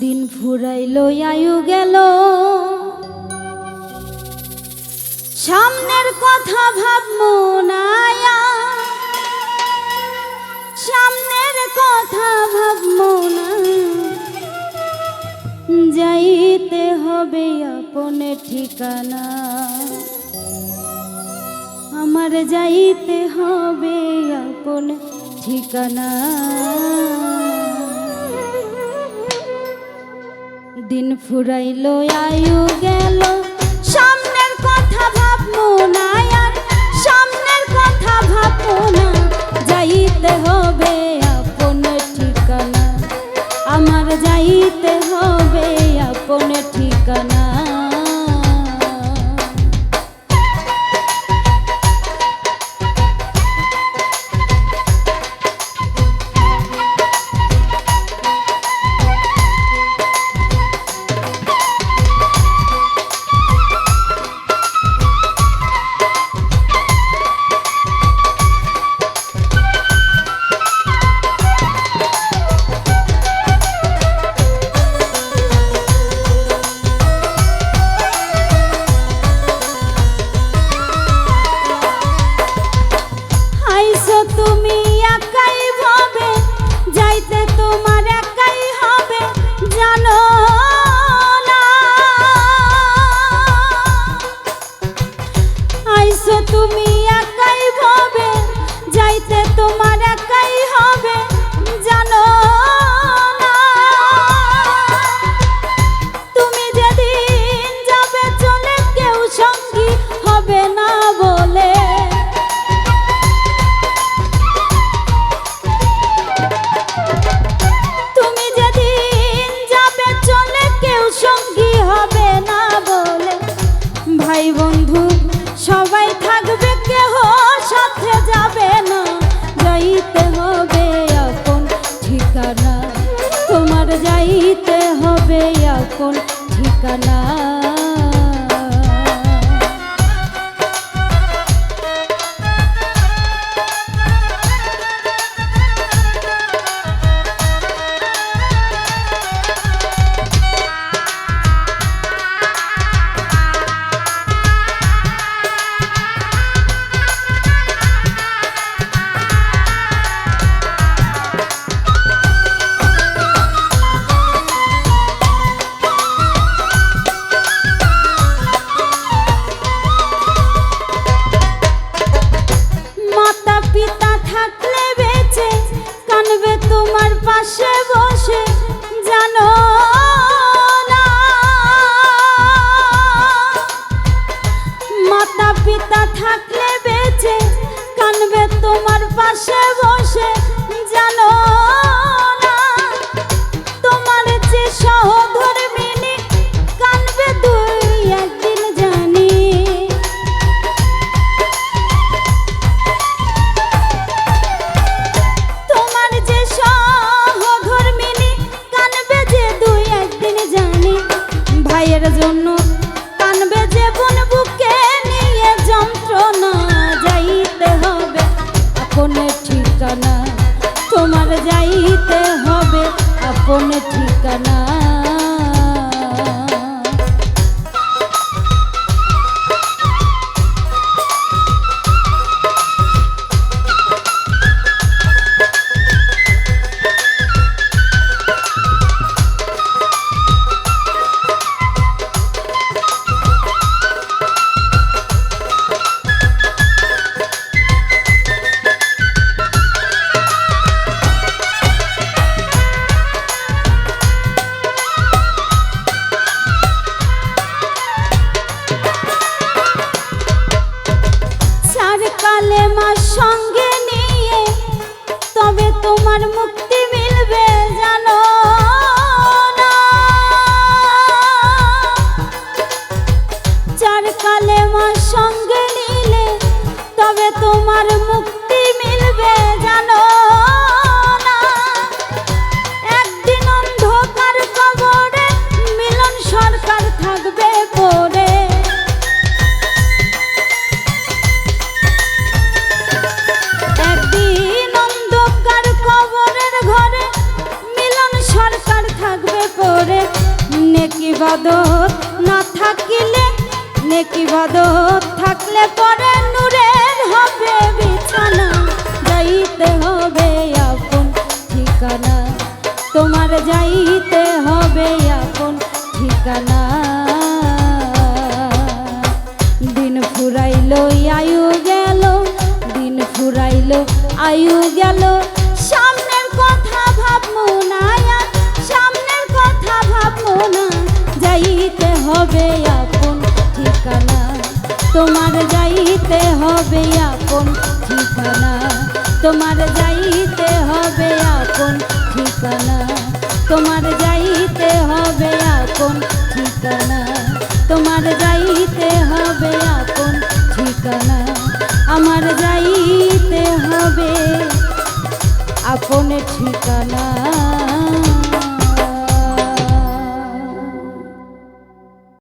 দিন ফুরাইল আয়ু গেল। সামনের কথা ভাব নায়া সামনের কথা ভাব না। যাইতে হবে আপনে ঠিকানা। আমার যাইতে হবে আপনে ঠিকানা। দিন ফুরাইল, আয়ু গেল। সামনের কথা ভাব আর, সামনের কথা ভাব না। যাইতে হবে আপন ঠিকানা। আমার যাইতে হবে আপন ঠিকানা। হইতে হবে এখন ঠিকানা। কোন ঠিক তোমার মুক্তি মিলবে জানো একদিন মিলন সরকার থাকবে একদিন ঘরে মিলন সরকার থাকবে নেকি বাদত না থাকিলে, নেকি বাদত থাকলে পরে তোমার যাইতে হবে আপন ঠিকানা। দিন ফুরাইলো, আয়ু গেল, দিন ফুরাইলো, আয়ু গেল। সামনের কথা ভাববো না সামনের কথা ভাববো না। যাইতে হবে আপন ঠিকানা। তোমার যাইতে হবে আপন ঠিকানা। তোমার যাইতে হবে আপন ঠিকানা? তোমার যাইতে হবে এখন ঠিকানা। তোমার যাইতে হবে এখন ঠিকানা। আমার যাইতে হবে আপন ঠিকানা।